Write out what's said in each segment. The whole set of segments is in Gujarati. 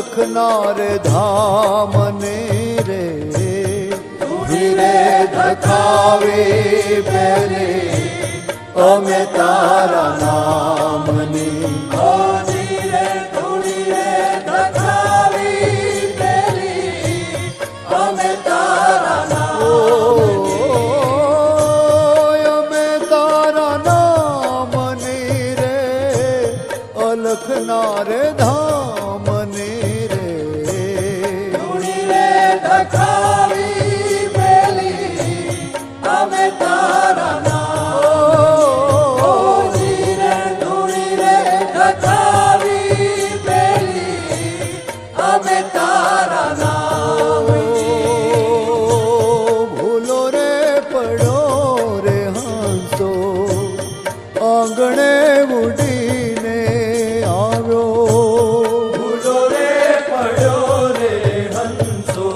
અલખના રે ધામની રે. ધીરે ધખાવે બેરે અમે તારા નામની. ઓય અમે ભૂલો રે પડો રે હંસો આંગણે ઉડીને આવ્યો ભૂલો રે પડ્યો રે હંસો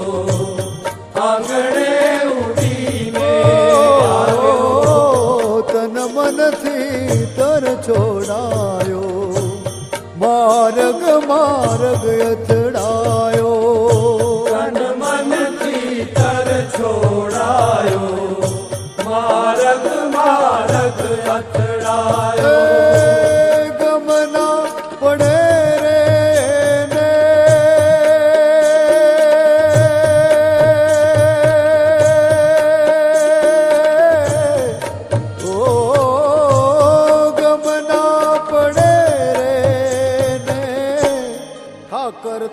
આંગણે ઉડીને તન મનથી તર છોડાયો માર્ગ માર્ગ અથડાયો મારગ અથડાયો એ ગમના પડે રે ને ઓ ગમના પડે રે ને ઠાકર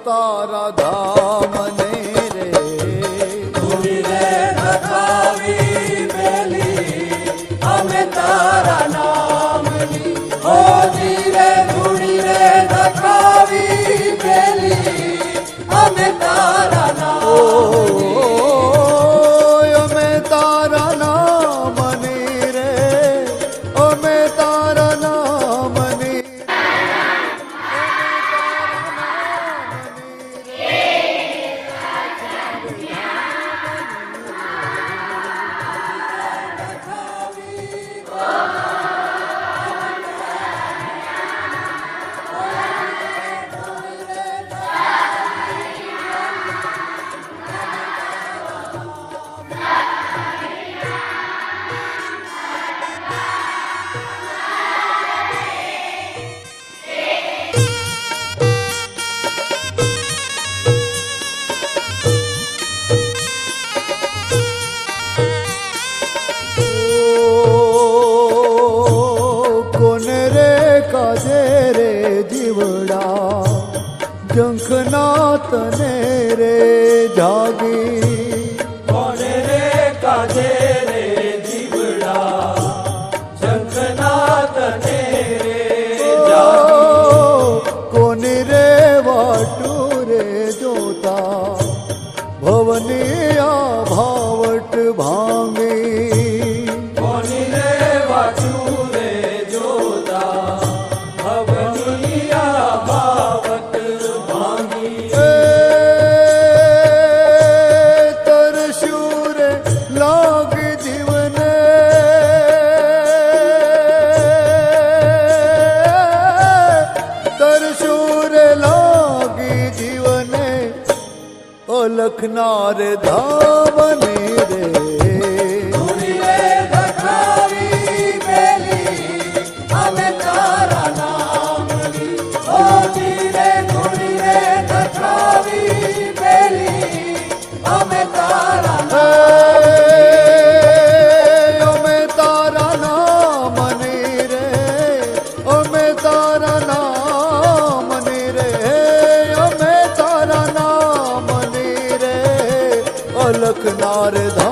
અમે જંખના ને રે જાગી. કોને રે કાજે રે જીવડા? જંખના તને રે જાગી. કોની રે વાટુ રે જોતા? ભવની લખનાર ધામને રે. किनारे धाम